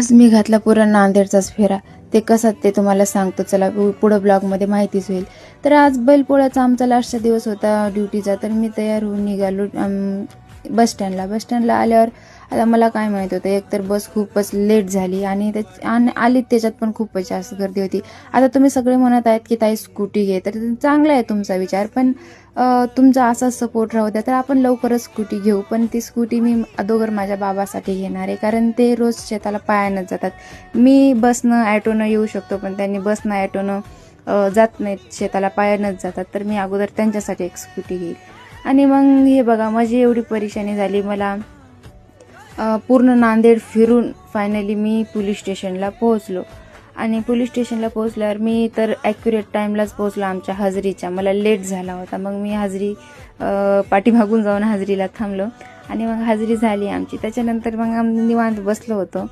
आज मी घातला पुरा नांदेडचाच फेरा. ते कसं ते तुम्हाला सांगतो. चला पुढं ब्लॉगमध्ये माहितीच होईल. तर आज बैलपोळ्याचा आमचा लास्टचा दिवस होता ड्युटीचा. तर मी तयार होऊन निघालो. बस स्टँडला. बस स्टँडला आल्यावर आता मला काय माहीत होतं एकतर बस खूपच लेट झाली आणि त्या आणि आली त्याच्यात पण खूपच जास्त गर्दी होती. आता तुम्ही सगळे म्हणत आहेत की ताई स्कूटी घे तर चांगला आहे तुमचा विचार पण तुमचा असाच सपोर्ट राहू द्या तर आपण लवकरच स्कूटी घेऊ. पण ती स्कूटी मी अगोदर माझ्या बाबासाठी घेणार आहे कारण ते रोज शेताला पायानंच जातात. मी बसनं ॲटोनं येऊ शकतो पण त्यांनी बसनं ॲटोनं जात नाहीत शेताला पायानंच जातात. तर मी अगोदर त्यांच्यासाठी एक स्कूटी घेईल. आणि मग हे बघा माझी एवढी परेशानी झाली मला पूर्ण नांदेड फिरून फायनली मी पोलीस स्टेशनला पोहोचलो. आणि पोलीस स्टेशनला पोहोचल्यावर मी तर ॲक्युरेट टाईमलाच पोहोचलो आमच्या हजरीच्या. मला लेट झाला होता. मग मी हजरी पाठीमागून जाऊन हजरीला थांबलो. आणि मग हजरी झाली आमची. त्याच्यानंतर मग आम्ही निवांत बसलो होतो.